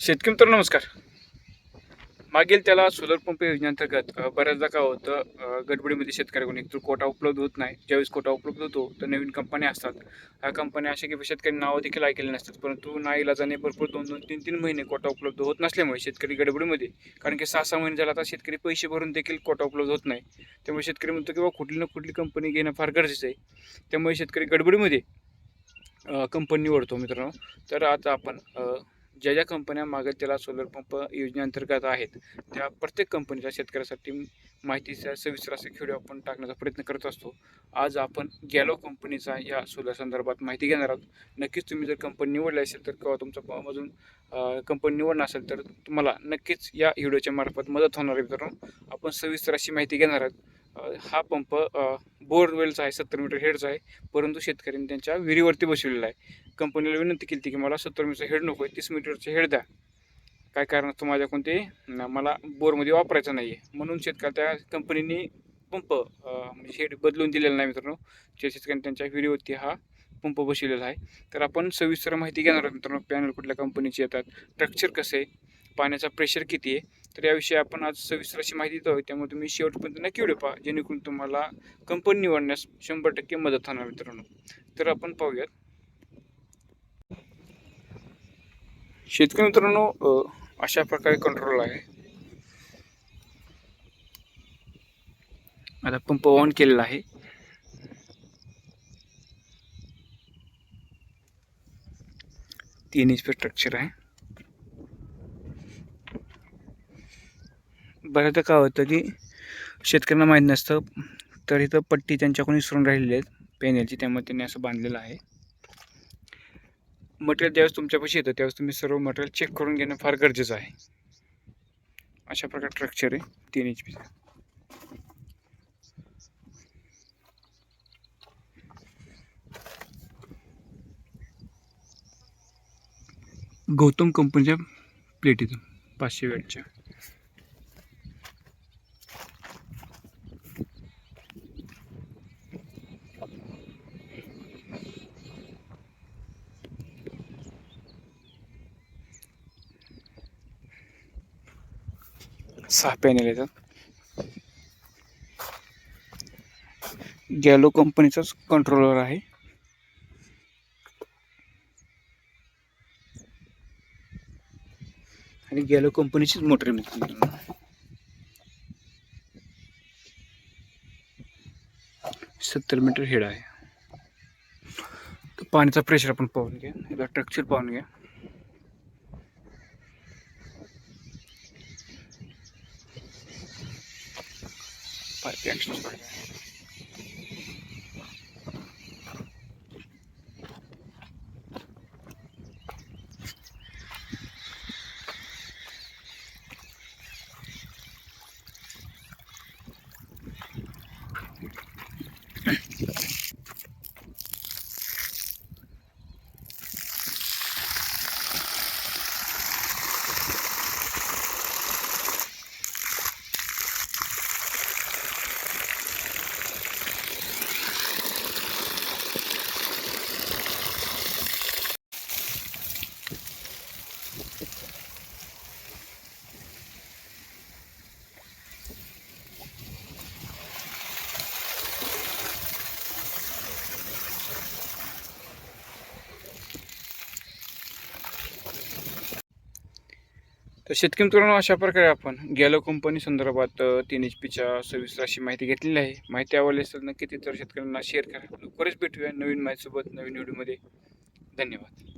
शेतकरी मित्र नमस्कार. मागील त्याला सोलर पंप योजनेअंतर्गत बऱ्याचदा काय होतं गडबडीमध्ये शेतकऱ्याकडून एकतर कोटा उपलब्ध होत नाही. ज्यावेळेस कोटा उपलब्ध होतो तर नवीन कंपन्या असतात. ह्या कंपन्या अशा की शेतकरी नावं देखील ऐकलेली नसतात. परंतु नाईलाजाने भरपूर दोन दोन तीन तीन महिने कोटा उपलब्ध होत नसल्यामुळे शेतकरी गडबडीमध्ये कारण की सहा सहा महिने झाला आता शेतकरी पैसे भरून देखील कोटा उपलब्ध होत नाही. त्यामुळे शेतकरी म्हणतो की बाबा कुठली ना कुठली कंपनी घेणं फार गरजेचं आहे. त्यामुळे शेतकरी गडबडीमध्ये कंपनी निवडतो मित्रांनो. तर आता आपण ज्या ज्या कंपन्या मागेल त्याला सोलर पंप योजनेअंतर्गत आहेत त्या प्रत्येक कंपनीच्या शेतकऱ्यासाठी माहितीचा सविस्तर असे खेळ आपण टाकण्याचा प्रयत्न करत असतो. आज आपण गॅलो कंपनीचा या सोलर संदर्भात माहिती घेणार आहोत. नक्कीच तुम्ही जर कंपनी निवडली असेल तर किंवा तुमचा अजून कंपनी निवडणं असेल तर तुम्हाला नक्कीच या व्हिडिओच्या मार्फत मदत होणार आहे मित्रांनो. आपण सविस्तर अशी माहिती घेणार आहोत. हा पंप बोरवेलचा आहे सत्तर मीटर हेडचा आहे. परंतु शेतकऱ्यांनी त्यांच्या विहिरीवरती बसवलेला आहे. कंपनीला विनंती केली होती की मला सत्तर मीटरचं हेड नको आहे तीस मीटरचं हेड द्या. काय कारण असतं माझ्याकडून ते मला बोरमध्ये वापरायचं नाही आहे म्हणून शेतकऱ्या त्या कंपनीने पंप म्हणजे हेड बदलून दिलेला नाही मित्रांनो. ज्या शेतकऱ्यांनी त्यांच्या विहिरीवरती हा पंप बसवलेला आहे. तर आपण सविस्तर माहिती घेणार आहोत मित्रांनो पॅनल कुठल्या कंपनीचे येतात स्ट्रक्चर कसं आहे पाण्याचा प्रेशर किती आहे? तर याविषयी आपण आज सविस्तर अशी माहिती देतो त्यामुळे तुम्ही शेवटपर्यंत नक्की व्हिडिओ पहा जेणेकरून तुम्हाला कंपनी निवडण्यास शंभर टक्के मदत होणार मित्रांनो. तर आपण पाहूयात. शेतकरी मित्रांनो अशा प्रकारे कंट्रोल आहे. आता पंप ऑन केलेला आहे. तीन इंच स्ट्रक्चर आहे. बऱ्याचदा काय होतं की शेतकऱ्यांना माहीत नसतं तर इथं पट्टी त्यांच्याकडून विसरून राहिलेली आहेत पॅनेलची. त्यामुळे त्यांनी असं बांधलेलं आहे. मटेरियल ज्यावेळेस तुमच्यापाशी येतं त्यावेळेस तुम्ही सर्व मटेरियल चेक करून घेणं फार गरजेचं आहे. अशा प्रकारे स्ट्रक्चर आहे तीन एच पीचं गौतम कंपनीच्या प्लेट इथं पाचशे वेटच्या. सहा पॅनेल येतात. गॅलो कंपनीचाच कंट्रोलर आहे. आणि गॅलो कंपनीचीच मोटर मिळते सत्तर मीटर हेड आहे. पाण्याचा प्रेशर आपण पाहून घ्या. याला स्ट्रक्चर पाहून घ्या. might be extra spray. तर शेतकरी मित्रांनो अशा प्रकारे आपण गॅलो कंपनी संदर्भात तीन एच पीच्या सविस्तर अशी माहिती घेतलेली आहे. माहिती आवडली असेल नक्की ती तर शेतकऱ्यांना शेअर करा. लवकरच भेटूया नवीन माहितीसोबत नवीन व्हिडिओमध्ये धन्यवाद.